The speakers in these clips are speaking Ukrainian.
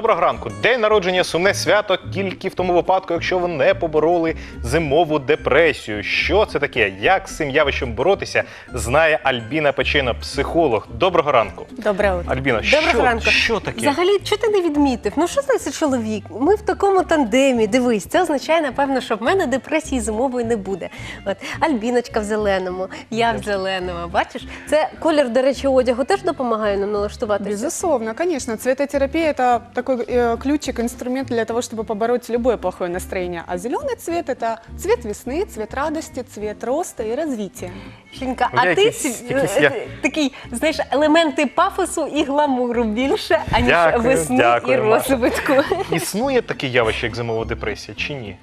Доброго ранку. День народження сумне свято тільки в тому випадку, якщо ви не побороли зимову депресію. Що це таке? Як з цим явищем боротися? Знає Альбіна Печина, психолог. Доброго ранку. Добре утро. Альбіна, Доброго що, ранку. що таке? Взагалі, чого ти не відмітив? Ну що це чоловік? Ми в такому тандемі. Дивись, це означає, напевно, що в мене депресії зимової не буде. От Альбіночка в зеленому, я в зеленому. Бачиш, це колір, до речі, одягу теж допомагає нам налаштуватися. Безусловно, конечно. Цветотерапия – это такой э, ключик, инструмент для того, чтобы побороть любое плохое настроение. А зеленый цвет – это цвет весны, цвет радости, цвет роста и развития. Жінка, Ну, а я ти якийсь- сі- якийсь е, я- е, такий, знаєш, елементи пафосу і гламуру більше, аніж Дякую, весни дякую, і Маша. розвитку. Існує таке явище, як зимова депресія, чи ні?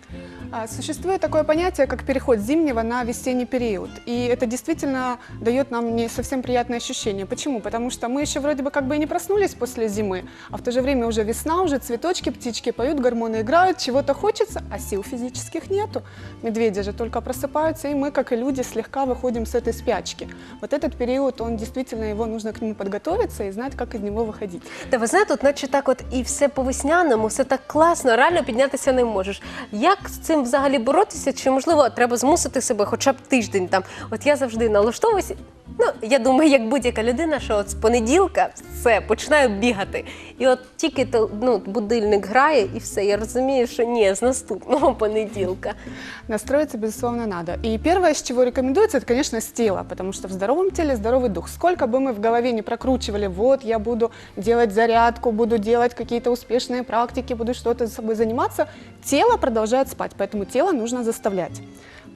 А, Существует такое понятие, как переход с зимнего на весенний период. И это действительно дает нам не совсем приятное ощущение. Почему? Потому что мы еще вроде бы как бы и не проснулись после зимы, а в то же время уже весна, уже цветочки, птички поют, гормоны играют, чего-то хочется, а сил физических нету. Медведи же только просыпаются, и мы, как и люди, слегка выходим с этой спячки. Вот этот период, он действительно, его нужно к нему подготовиться и знать, как из него выходить. Та ви знаєте, от наче так, от і все по весняному, все так класно, реально піднятися не можеш. Як з цим взагалі боротися? Чи можливо треба змусити себе хоча б тиждень там? От я завжди налаштовуюся. Ну, я думаю, як будь-яка людина, що от з понеділка все починаю бігати. І от тільки то, ну, будильник грає, і все. Я розумію, що ні, з наступного понеділка. Настроиться, безусловно, надо. И первое, с чего рекомендуется, это, конечно, с тела, потому что в здоровом теле здоровый дух. Сколько бы мы в голове не прокручивали, вот я буду делать зарядку, буду делать какие-то успешные практики, буду что-то с собой заниматься, тело продолжает спать, поэтому тело нужно заставлять.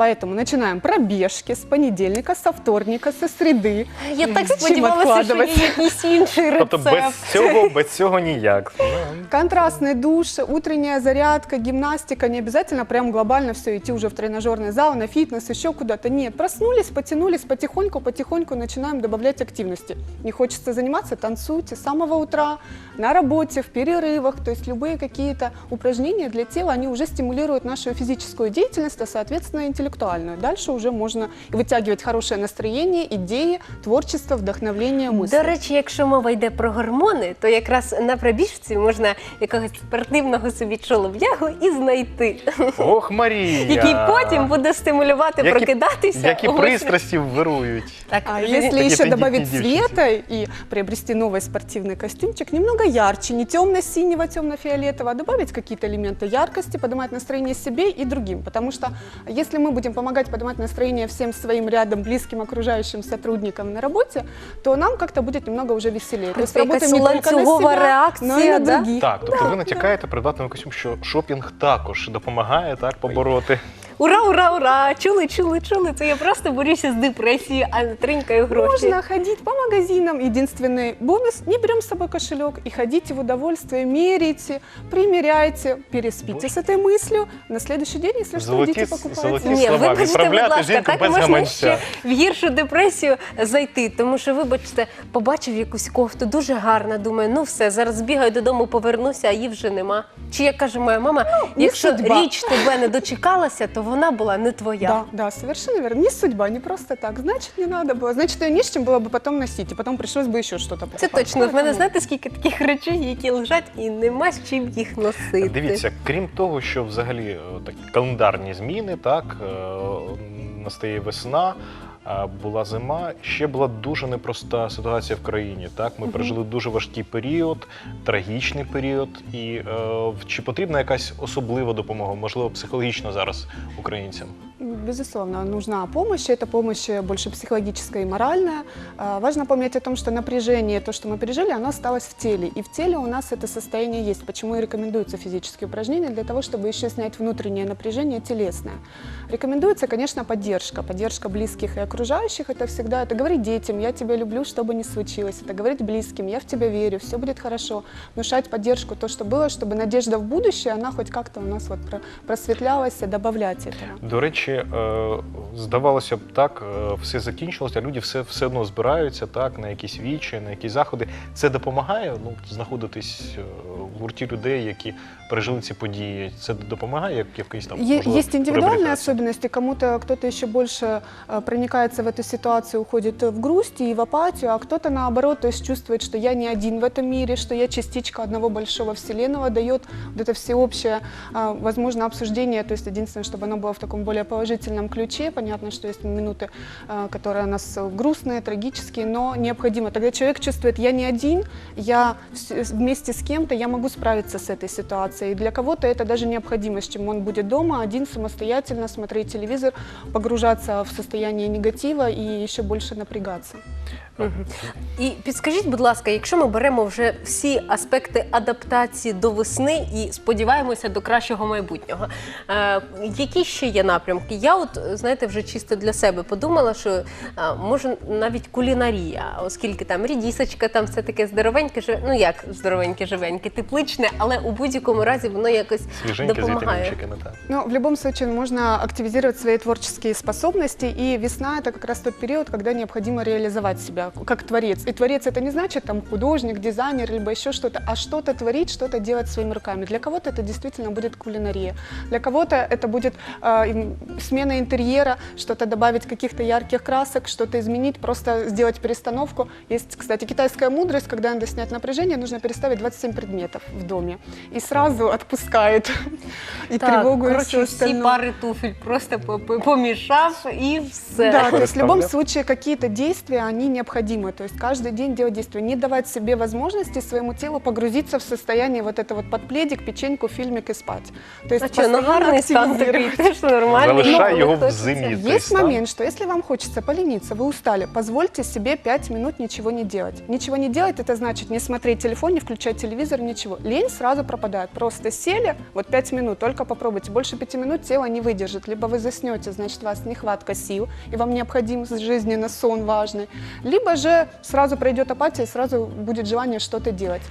Поэтому начинаем пробежки с понедельника, со вторника, со среды. Я так Зачем сподівалася, що є откладывать? якийсь інший рецепт. Тобто без цього, без цього ніяк. Ну, Контрастный душ, утренняя зарядка, гимнастика. Не обязательно прям глобально все идти уже в тренажерный зал, на фитнес, еще куда-то. Нет, проснулись, потянулись, потихоньку, потихоньку начинаем добавлять активности. Не хочется заниматься, танцуйте с самого утра, на работе, в перерывах. То есть любые какие-то упражнения для тела, они уже стимулируют нашу физическую деятельность, а соответственно интеллектуальную. Дальше уже можно вытягивать хорошее настроение, идеи, творчество, вдохновление, мысли. До речі, якщо мова йде про гормони, то якраз на пробіжці можна якогось спортивного собі чолов'ягу і знайти, Ох, Марія! який потім буде стимулювати Які- прокидатися. Які о восьмій. пристрасті вирують. Так, А вже- если Такие еще тендитные добавить девчонки. цвета и приобрести новый спортивный костюмчик, немного ярче, не темно-синего, темно-фиолетового, а добавить какие-то элементы яркости, поднимать настроение себе и другим. Потому что если мы будем помогать поднимать настроение всем своим рядом близким окружающим сотрудникам на работе, то нам как-то будет немного уже веселее. То есть работаем не только на себя, реакція, но и на да? других. Так, тобто ви натякаєте придбати якось, що шопінг також допомагає так побороти. Ура, ура, ура! Чули, чули, чули. Це я просто борюся з депресією, а не тринькаю гроші. Можно ходить по магазинам. Единственный бонус – не берем с собой кошелек и ходите в удовольствие, меряйте, примеряйте, переспите с этой мыслью. На следующий день, если что, Золоті- идите покупайте. золоті Ні, слова. вибачте, будь Відправляти ласка, жінку так без можна гаманця. ще в гіршу депресію зайти. Тому що, вибачте, побачив якусь кофту, дуже гарна. Думаю, ну все, зараз бігаю додому, повернуся, а її вже нема. Чи як каже моя мама, не якщо судьба. річ тебе не дочекалася, то вона була не твоя. Да, да, совершенно верно. Не судьба, не просто так. Значит, не надо было. Значит, ее не с чем было бы потом носить, и потом пришлось бы еще что-то Це покупать. точно. В мене Поэтому- знаєте, скільки таких речей, які лежать, і нема з чим їх носити. Дивіться, крім того, що взагалі е, такі календарні зміни, так е, настає весна. Була зима, ще була дуже непроста ситуація в країні. Так, ми пережили дуже важкий період, трагічний період. І е, чи потрібна якась особлива допомога, можливо, психологічна зараз українцям? Безусловно, нужна помощь. Это помощь больше психологическая и моральная. А, Важно помнить о том, что напряжение, то, что мы пережили, оно осталось в теле. И в теле у нас это состояние есть. Почему и рекомендуются физические упражнения? Для того, чтобы еще снять внутреннее напряжение телесное. Рекомендуется, конечно, поддержка. Поддержка близких и окружающих. Это всегда, это говорить детям, я тебя люблю, что бы ни случилось. Это говорить близким, я в тебя верю, все будет хорошо. Внушать поддержку, то, что было, чтобы надежда в будущее, она хоть как-то у нас вот про- просветлялась, добавлять этого. До речі, здавалося б, так е, все закінчилося, а люди все, все одно збираються так на якісь вічі, на якісь заходи. Це допомагає ну, знаходитись е, в гурті людей, які пережили ці події. Це допомагає як якийсь там Е- можливо, Есть индивидуальные реабілітація? особенности. Кому-то кто-то еще больше э, проникается в эту ситуацию, уходит в грусть и в апатию, а кто-то наоборот, то есть чувствует, что я не один в этом мире, что я частичка одного большого вселенного, дает вот это всеобщее, а, возможно, обсуждение, то есть единственное, чтобы оно было в таком более положительном ключе. Понятно, что есть минуты, а, которые у нас э, грустные, трагические, но необходимо. Тогда человек чувствует, я не один, я вс- вместе с кем-то, я могу справиться с этой ситуацией. И для кого-то это даже необходимость, чем он будет дома один самостоятельно смотреть телевизор, погружаться в состояние негатива и еще больше напрягаться. І підскажіть, будь ласка, якщо ми беремо вже всі аспекти адаптації до весни і сподіваємося до кращого майбутнього, е, які ще є напрямки? Я, от знаєте, вже чисто для себе подумала, що е, може навіть кулінарія, оскільки там рідісочка, там все таке здоровеньке, живе- ну як здоровеньке, живеньке, тепличне, але у будь-якому разі воно якось Свіженьке з допомагає. Но в любом случае можно активизировать свои творческие способности, и весна это как раз тот период, когда необходимо реализовать себя как творец. И творец это не значит там художник, дизайнер, либо еще что-то, а что-то творить, что-то делать своими руками. Для кого-то это действительно будет кулинария, для кого-то это будет э, им- смена интерьера, что-то добавить каких-то ярких красок, что-то изменить, просто сделать перестановку. Есть, кстати, китайская мудрость, когда надо снять напряжение, нужно переставить 27 предметов в доме. И сразу отпускает и тревогу, и все коротше, всі остальное. пари туфель просто по- по- помішав і все. Да, то есть в любом Представляю. случае какие-то действия, они необходимы. то есть каждый день делать действия. Не давать себе возможности своему телу погрузиться в состояние вот это вот под пледик, печеньку, фильмик и спать. То есть А що, ну постоянно гарний стан такий, активизировать. теж нормальний. Залишай Ну, його в це- той Есть момент, что если вам хочется полениться, вы устали, позвольте себе 5 минут ничего не делать. Ничего не делать, это значит не смотреть телефон, не включать телевизор, ничего. Лень сразу пропадает. Просто сели, вот 5 минут, только попробуйте. Больше 5 минут тело не выдержит. Либо вы заснете, значит, у вас нехватка сил, и вам необходим жизненно сон важный. Либо же сразу пройдет апатия, сразу будет желание что-то делать.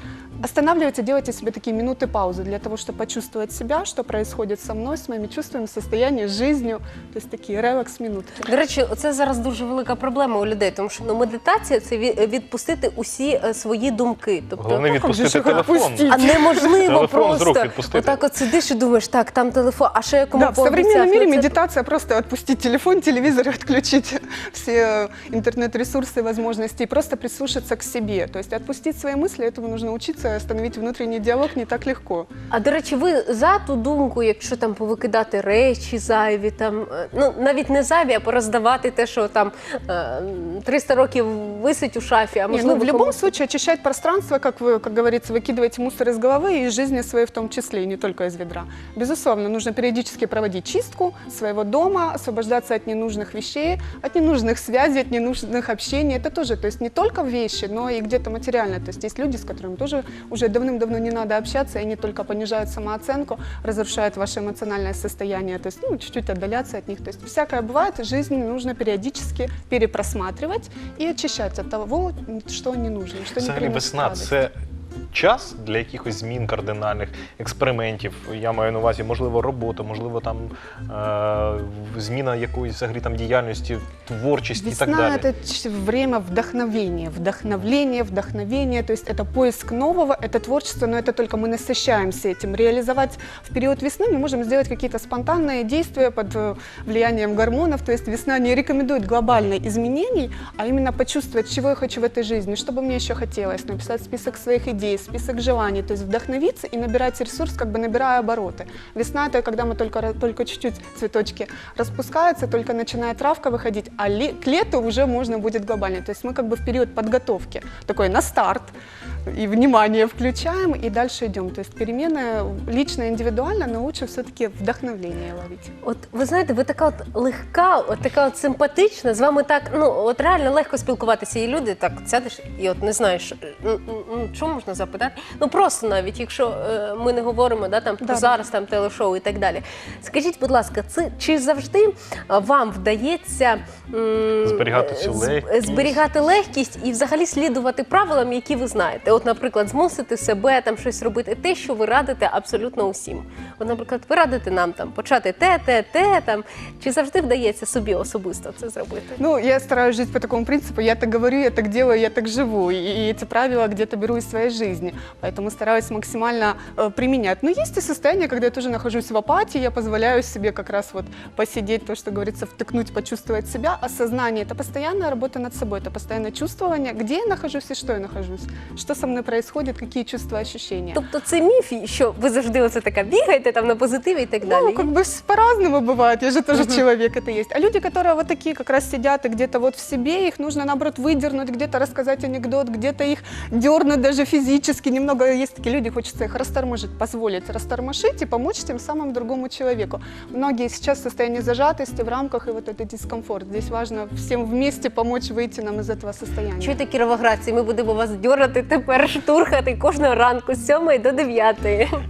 Останавливайте, делайте себе такие минуты паузы для того, чтобы почувствовать себя, что происходит со мной, с моими чувствами, состоянием, жизнью. То есть такие релакс-минутки. До речі, це зараз дуже велика проблема у людей, тому що ну, медитація це ві- відпустити усі е, свої думки. Тобто, Головне же відпустити ж їх телефон. відпустити? а неможливо Телефон з рук просто відпустити. отак от сидиш і думаєш, так, там телефон, а ще я кому Да, в современном пообіцяв, мире ну, це- медитация просто отпустить телефон, телевизор, и отключить все интернет-ресурсы, возможности и просто прислушаться к себе. То есть отпустить свои мысли, этому нужно учиться, остановить внутренний диалог не так легко. А до речі, ви за ту думку, якщо там повикидати речі зайві, там е, ну навіть не зайві, а пороздавати те, що там е, 300 років висить у шафі, а Не, можливо ну, в любом комусь- случае очищать пространство, как вы, как говорится, выкидываете мусор из головы и из жизни своей в том числе, и не только из ведра. Безусловно, нужно периодически проводить чистку своего дома, освобождаться от ненужных вещей, от ненужных связей, от ненужных общений. Это тоже, то есть не только вещи, но и где-то материально. То есть есть люди, с которыми тоже уже давным-давно не надо общаться, и они только понижают самооценку, разрушают ваше эмоциональное состояние. То есть ну, чуть-чуть отдаляться от них. То есть всякое бывает, жизнь нужно периодически перепросматривать и очищать от того, что не нужно, что не Взагалі приносит весна радость. це час для якихось змін кардинальних, експериментів. Я маю на увазі, можливо, робота, можливо, там е, зміна якоїсь взагалі там діяльності, творчості і так Весна далі. это ч- время вдохновения, вдохновления, вдохновения, то есть это поиск нового, это творчество, но это только мы насыщаемся этим. Реализовать в период весны мы можем сделать какие-то спонтанные действия под э, влиянием гормонов, то есть весна не рекомендует глобальных изменений, а именно почувствовать, чего я хочу в этой жизни, что бы мне еще хотелось, написать список своих идей, список желаний, то есть вдохновиться и набирать ресурс, как бы набирая обороты. Весна это когда мы только, ра- только чуть-чуть цветочки распускаются, только начинает травка выходить, а ле- к лету уже можно будет глобально. То есть мы как бы в период подготовки, такой на старт, и внимание включаем, и дальше идем. То есть перемены лично, индивидуально, но лучше все-таки вдохновление ловить. От ви знаєте, ви така от легка, от така от симпатична. З вами так, ну от реально легко спілкуватися. І люди так сядеш і от не знаєш, ну, ну, що можна запитати. Ну просто навіть якщо е, ми не говоримо да, там, Да. зараз там телешоу і так далі. Скажіть, будь ласка, це чи завжди е, вам вдається м, Зберігати цю з- легкість? зберігати легкість і взагалі слідувати правилам, які ви знаєте? От от, наприклад, змусити себе там щось робити, те, що ви радите абсолютно усім. От, наприклад, ви радите нам там почати те, те, те там. Чи завжди вдається собі особисто це зробити? Ну, я стараюсь жить по такому принципу. Я так говорю, я так делаю, я так живу. И, и эти правила где-то беру из своей жизни. Поэтому стараюсь максимально э, применять. Но есть и состояние, когда я тоже нахожусь в апатии, я позволяю себе как раз вот посидеть, то, что говорится, втыкнуть, почувствовать себя. Осознание – это постоянная работа над собой, это постоянное чувствование, где я нахожусь и что я нахожусь, что со мной происходит, какие чувства, ощущения. Тобто це міф, що ви завжди оце така бігаєте там на позитиві і так далі. Ну, как бы с- по-разному бывает, я же тоже человек, это есть. А люди, которые вот такие как раз сидят и где-то вот в себе, их нужно, наоборот, выдернуть, где-то рассказать анекдот, где-то их дернуть даже физически. Немного есть такие люди, хочется их растормошить, позволить растормошить и помочь тем самым другому человеку. Многие сейчас в состоянии зажатости в рамках и вот этот дискомфорт. Здесь важно всем вместе помочь выйти нам из этого состояния. Чуєте, кіровоградці, ми будемо вас дьорати Тепер, штурхати кожного ранку з 7 до 9.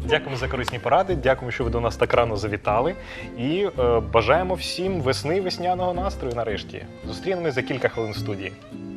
Дякуємо за корисні поради. Дякуємо, що ви до нас так рано завітали. І е, бажаємо всім весни, весняного настрою нарешті. Зустрінемось за кілька хвилин в студії.